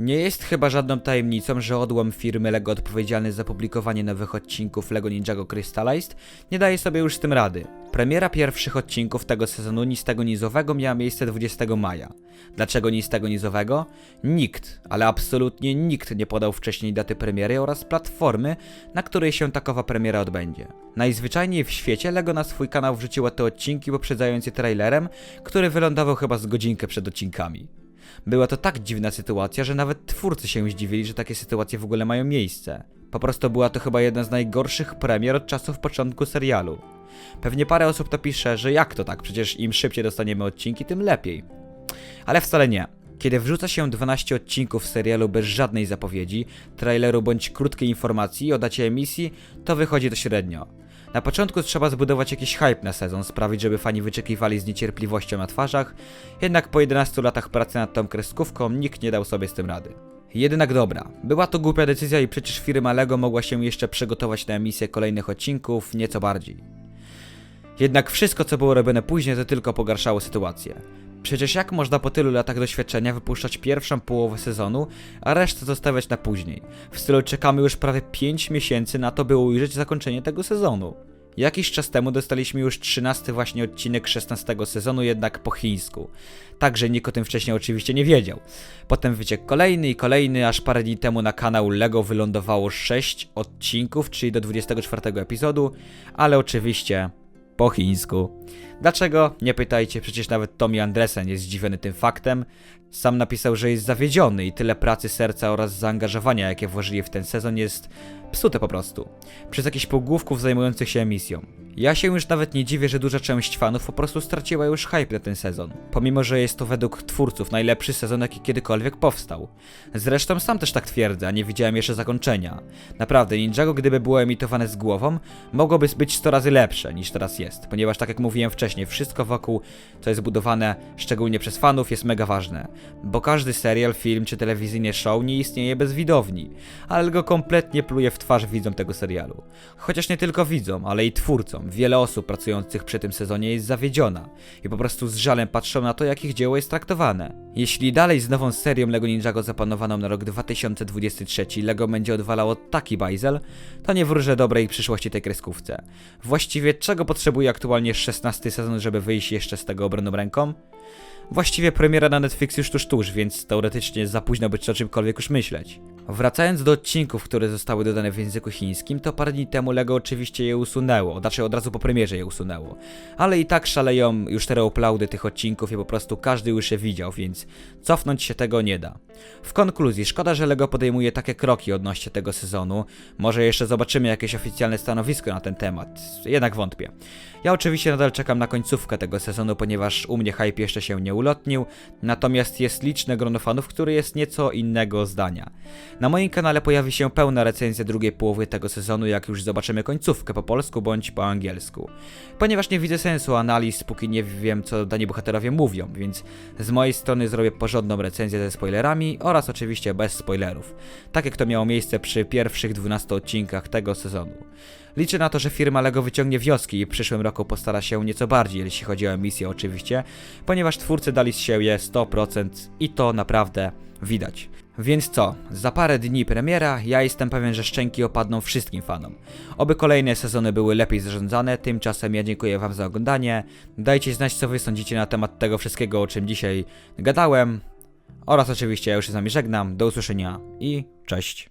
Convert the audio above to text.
Nie jest chyba żadną tajemnicą, że odłam firmy LEGO odpowiedzialny za publikowanie nowych odcinków LEGO Ninjago Crystallized nie daje sobie już z tym rady. Premiera pierwszych odcinków tego sezonu Nistego Nizowego miała miejsce 20 maja. Dlaczego Nistego Nizowego? Nikt, ale absolutnie nikt nie podał wcześniej daty premiery oraz platformy, na której się takowa premiera odbędzie. Najzwyczajniej w świecie LEGO na swój kanał wrzuciło te odcinki poprzedzając je trailerem, który wylądował chyba z godzinkę przed odcinkami. Była to tak dziwna sytuacja, że nawet twórcy się zdziwili, że takie sytuacje w ogóle mają miejsce. Po prostu była to chyba jedna z najgorszych premier od czasów początku serialu. Pewnie parę osób to pisze, że jak to tak, przecież im szybciej dostaniemy odcinki, tym lepiej. Ale wcale nie. Kiedy wrzuca się 12 odcinków serialu bez żadnej zapowiedzi, traileru bądź krótkiej informacji o dacie emisji, to wychodzi to średnio. Na początku trzeba zbudować jakiś hype na sezon, sprawić, żeby fani wyczekiwali z niecierpliwością na twarzach, jednak po 11 latach pracy nad tą kreskówką nikt nie dał sobie z tym rady. Jednak dobra, była to głupia decyzja i przecież firma LEGO mogła się jeszcze przygotować na emisję kolejnych odcinków nieco bardziej. Jednak wszystko, co było robione później, to tylko pogarszało sytuację. Przecież jak można po tylu latach doświadczenia wypuszczać pierwszą połowę sezonu, a resztę zostawiać na później? W stylu czekamy już prawie 5 miesięcy na to, by ujrzeć zakończenie tego sezonu. Jakiś czas temu dostaliśmy już 13 właśnie odcinek 16 sezonu, jednak po chińsku. Także nikt o tym wcześniej oczywiście nie wiedział. Potem wyciekł kolejny i kolejny, aż parę dni temu na kanał LEGO wylądowało 6 odcinków, czyli do 24 epizodu, ale oczywiście po chińsku. Dlaczego? Nie pytajcie, przecież nawet Tommy Andresen jest zdziwiony tym faktem. Sam napisał, że jest zawiedziony i tyle pracy, serca oraz zaangażowania, jakie włożyli w ten sezon, jest psute po prostu. Przez jakichś półgłówków zajmujących się emisją. Ja się już nawet nie dziwię, że duża część fanów po prostu straciła już hype na ten sezon. Pomimo, że jest to według twórców najlepszy sezon, jaki kiedykolwiek powstał. Zresztą sam też tak twierdzę, a nie widziałem jeszcze zakończenia. Naprawdę, Ninjago gdyby było emitowane z głową, mogłoby być 100 razy lepsze niż teraz jest, ponieważ tak jak mówiłem wcześniej, wszystko wokół, co jest budowane, szczególnie przez fanów, jest mega ważne. Bo każdy serial, film czy telewizyjny show nie istnieje bez widowni, ale go kompletnie pluje w twarz widzom tego serialu. Chociaż nie tylko widzom, ale i twórcom. Wiele osób pracujących przy tym sezonie jest zawiedziona i po prostu z żalem patrzą na to, jak ich dzieło jest traktowane. Jeśli dalej z nową serią LEGO Ninjago zaplanowaną na rok 2023 LEGO będzie odwalało taki bajzel, to nie wróżę dobrej przyszłości tej kreskówce. Właściwie czego potrzebuje aktualnie 16 sezon, żeby wyjść jeszcze z tego obronną ręką? Właściwie premiera na Netflix już tuż tuż, więc teoretycznie za późno być o czymkolwiek już myśleć. Wracając do odcinków, które zostały dodane w języku chińskim, to parę dni temu LEGO oczywiście je usunęło, znaczy od razu po premierze je usunęło. Ale i tak szaleją już te uploady tych odcinków i po prostu każdy już je widział, więc cofnąć się tego nie da. W konkluzji, szkoda, że LEGO podejmuje takie kroki odnośnie tego sezonu. Może jeszcze zobaczymy jakieś oficjalne stanowisko na ten temat, jednak wątpię. Ja oczywiście nadal czekam na końcówkę tego sezonu, ponieważ u mnie hype jeszcze się nie ulotnił, natomiast jest liczne grono fanów, które jest nieco innego zdania. Na moim kanale pojawi się pełna recenzja drugiej połowy tego sezonu, jak już zobaczymy końcówkę po polsku bądź po angielsku. Ponieważ nie widzę sensu analiz, póki nie wiem, co dani bohaterowie mówią, więc z mojej strony zrobię porządną recenzję ze spoilerami oraz oczywiście bez spoilerów. Tak jak to miało miejsce przy pierwszych 12 odcinkach tego sezonu. Liczę na to, że firma LEGO wyciągnie wnioski i w przyszłym roku postara się nieco bardziej, jeśli chodzi o emisję oczywiście, ponieważ twórcy dali z siebie 100% i to naprawdę widać. Więc co, za parę dni premiera, ja jestem pewien, że szczęki opadną wszystkim fanom. Oby kolejne sezony były lepiej zarządzane, tymczasem ja dziękuję wam za oglądanie. Dajcie znać co wy sądzicie na temat tego wszystkiego, o czym dzisiaj gadałem. Oraz oczywiście ja już się z nami żegnam, do usłyszenia i cześć.